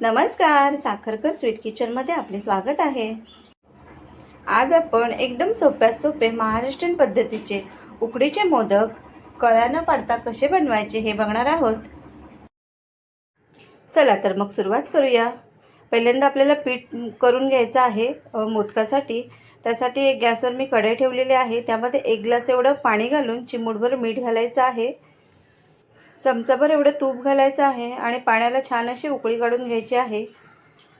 नमस्कार साखरकर स्वीट किचनमध्ये आपले स्वागत आहे. आज आपण एकदम सोप्यात सोपे महाराष्ट्रीयन पद्धतीचे उकडीचे मोदक कळ्या न पाडता कसे बनवायचे हे बघणार आहोत. चला तर मग सुरुवात करूया. पहिल्यांदा आपल्याला पीठ करून घ्यायचं आहे मोदकासाठी. त्यासाठी एक गॅसवर मी कढई ठेवलेली आहे. त्यामध्ये एक ग्लास एवढं पाणी घालून चिमूटभर मीठ घालायचं आहे. चमचाभर एवढं तूप घालायचं आहे आणि पाण्याला छान अशी उकळी काढून घ्यायची आहे.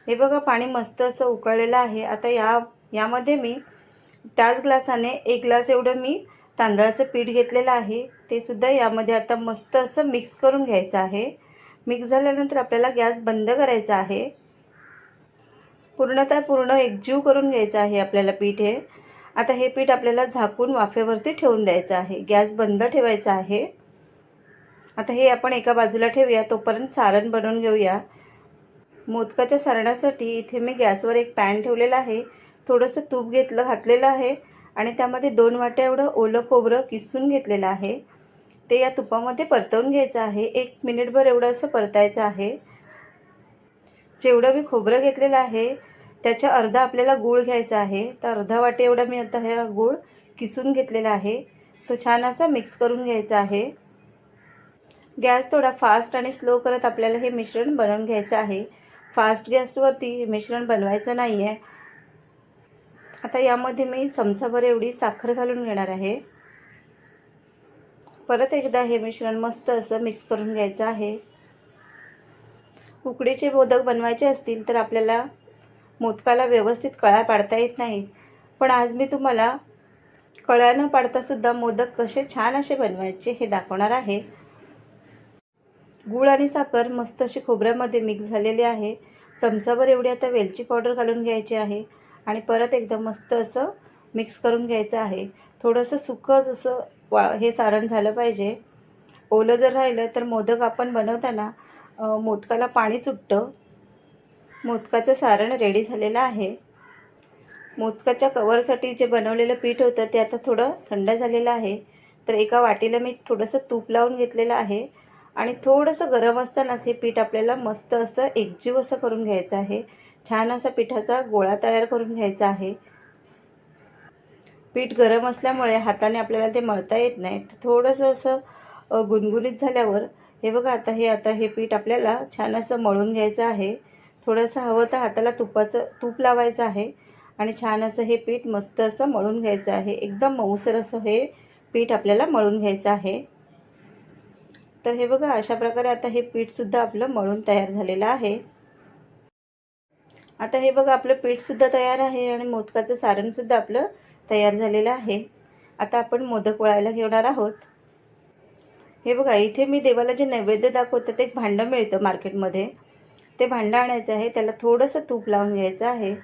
हे बघा पाणी मस्त असं उकळलेलं आहे. आता या यामध्ये मी त्याच ग्लासाने एक ग्लास एवढं मी तांदळाचं पीठ घेतलेलं आहे. ते सुद्धा यामध्ये आता मस्त असं मिक्स करून घ्यायचं आहे. मिक्स झाल्यानंतर आपल्याला गॅस बंद करायचा आहे. पूर्णतः पूर्ण एकजीव करून घ्यायचं आहे आपल्याला पीठ हे. आता हे पीठ आपल्याला झाकून वाफेवरती ठेवून द्यायचं आहे. गॅस बंद ठेवायचा आहे. आता हे आपण एका बाजूला ठेवूया तोपर्यंत सारण बनवून घेऊया. मोदकाच्या सारणासाठी इथे मी गॅसवर एक पॅन ठेवलेला आहे. थोडंसं तूप घेतलं घातलेलं आहे आणि त्यामध्ये दोन वाट्या एवढं ओलं खोबरं किसून घेतलेलं आहे. ते या तुपामध्ये परतवून घ्यायचं आहे. एक मिनिटभर एवढं असं परतायचं आहे. जेवढं मी खोबरं घेतलेलं आहे त्याच्या अर्धा आपल्याला गूळ घ्यायचा आहे. तर अर्धा वाटे एवढा मी आता हा गूळ किसून घेतलेला आहे. तो छान असा मिक्स करून घ्यायचा आहे. गॅस थोडा फास्ट आणि स्लो करत आपल्याला हे मिश्रण बनवून घ्यायचं आहे. फास्ट गॅसवरती हे मिश्रण बनवायचं नाही आहे आता यामध्ये मी चमचाभर एवढी साखर घालून घेणार आहे. परत एकदा हे मिश्रण मस्त असं मिक्स करून घ्यायचं आहे. उकडीचे मोदक बनवायचे असतील तर आपल्याला मोदकाला व्यवस्थित कळ्या पाडता येत नाही. पण आज मी तुम्हाला कळ्या न पाडतासुद्धा मोदक कसे छान असे बनवायचे हे दाखवणार आहे. गूळ आणि साखर मस्त अशी खोबऱ्यामध्ये मिक्स झालेली आहे. चमचाभर एवढी आता वेलची पावडर घालून घ्यायची आहे आणि परत एकदम मस्त असं मिक्स करून घ्यायचं आहे. थोडंसं सुकं जसं वा हे सारण झालं पाहिजे. ओलं जर राहिलं तर मोदक आपण बनवताना मोदकाला पाणी सुटतं. मोदकाचं सारण रेडी झालेलं आहे. मोदकाच्या कवरसाठी जे बनवलेलं पीठ होतं ते आता थोडं थंड झालेलं आहे. तर एका वाटीला मी थोडंसं तूप लावून घेतलेलं आहे. आणि थोडंसं गरम असतानाच हे पीठ आपल्याला मस्त असं एकजीव असं करून घ्यायचं आहे. छान असा पिठाचा गोळा तयार करून घ्यायचा आहे. पीठ गरम असल्यामुळे हाताने आपल्याला ते मळता येत नाही. तर थोडंसं असं गुणगुणीत झाल्यावर हे बघा आता हे आता हे पीठ आपल्याला छान असं मळून घ्यायचं आहे. थोडंसं हवं तर हाताला तुपाचं तूप लावायचं आहे. आणि छान असं हे पीठ मस्त असं मळून घ्यायचं आहे. एकदम मऊसर असं हे पीठ आपल्याला मळून घ्यायचं आहे. तर हे बघा अशा प्रकारे आता हे पीठसुद्धा आपलं मळून तयार झालेलं आहे. आता हे बघा आपलं पीठसुद्धा तयार आहे आणि मोदकाचं सारणसुद्धा आपलं तयार झालेलं आहे. आता आपण मोदक वळायला घेणार आहोत. हे बघा इथे मी देवाला जे नैवेद्य दाखवतं ते एक भांडं मिळतं मार्केटमध्ये. ते भांडं आणायचं आहे त्याला थोडंसं तूप लावून घ्यायचं आहे.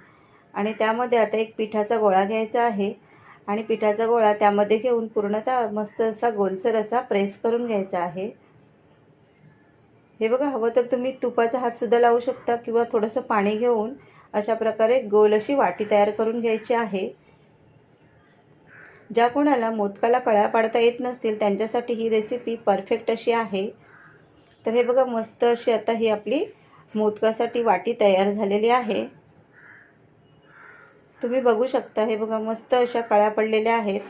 आणि त्यामध्ये आता एक पिठाचा गोळा घ्यायचा आहे. आणि पिठाचा गोळा त्यामध्ये घेऊन पूर्णतः मस्त असा गोलसर असा प्रेस करून घ्यायचा आहे. हे बघा हवं तर तुम्ही तुपाचा हातसुद्धा लावू शकता किंवा थोडंसं पाणी घेऊन अशा प्रकारे गोल अशी वाटी तयार करून घ्यायची आहे. ज्या कोणाला मोदकाला कळ्या पाडता येत नसतील त्यांच्यासाठी ही रेसिपी परफेक्ट अशी आहे. तर हे बघा मस्त अशी आता ही आपली मोदकासाठी वाटी तयार झालेली आहे. तुम्ही बघू शकता हे बघा मस्त अशा कळ्या पडलेल्या आहेत.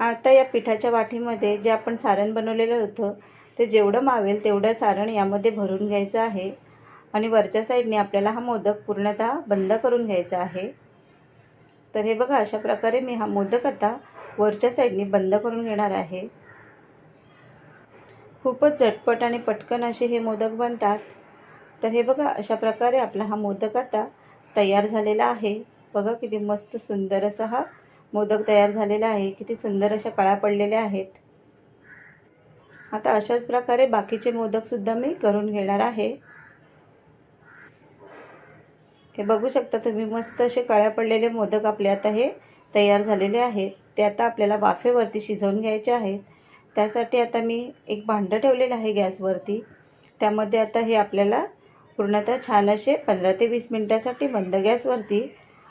आता या पिठाच्या वाटीमध्ये जे आपण सारण बनवलेलं होतं ते जेवढं मावेल तेवढं सारण यामध्ये भरून घ्यायचं आहे. आणि वरच्या साईडने आपल्याला हा मोदक पूर्णतः बंद करून घ्यायचा आहे. तर हे बघा अशा प्रकारे मी हा मोदक आता वरच्या साईडने बंद करून घेणार आहे. खूपच झटपट आणि पटकन असे हे मोदक बनतात. तर हे बघा अशा प्रकारे आपला हा मोदक आता तयार झालेला आहे. बघा किती मस्त सुंदर असा हा मोदक तयार झालेला आहे. किती सुंदर अशा कळा पडलेल्या आहेत. आता अशाच प्रकारे बाकीचे मोदकसुद्धा मी करून घेणार आहे. हे बघू शकता तुम्ही मस्त असे कळ्या पडलेले मोदक आपले आता हे तयार झालेले आहेत. ते आता आपल्याला वाफेवरती शिजवून घ्यायचे आहेत. त्यासाठी आता मी एक भांडं ठेवलेलं आहे गॅसवरती. त्यामध्ये आता हे आपल्याला पूर्णतः छान असे पंधरा ते वीस मिनटासाठी बंद गॅसवरती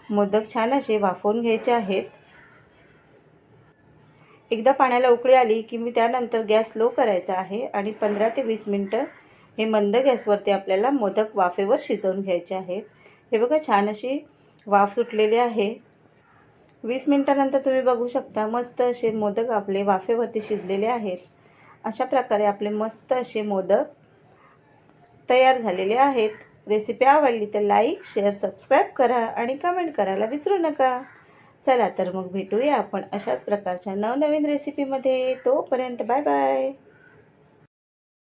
मोदक छान असे वाफवून घ्यायचे आहेत. एकदा पाण्याला उकळी आली की मी त्यानंतर गॅस लो करायचा आहे आणि पंधरा ते वीस मिनटं हे मंद गॅसवरती आपल्याला मोदक वाफेवर शिजवून घ्यायचे आहेत. हे बघा छान अशी वाफ सुटलेली आहे. वीस मिनटानंतर तुम्ही बघू शकता मस्त असे मोदक आपले वाफेवरती शिजलेले आहेत. अशा प्रकारे आपले मस्त असे मोदक तयार झालेले आहेत. रेसिपी आवडली तर लाईक शेअर सबस्क्राईब करा आणि कमेंट करायला विसरू नका. चला तर मग भेटूया आपण अशाच प्रकारच्या नवनवीन रेसिपीमध्ये तोपर्यंत बाय बाय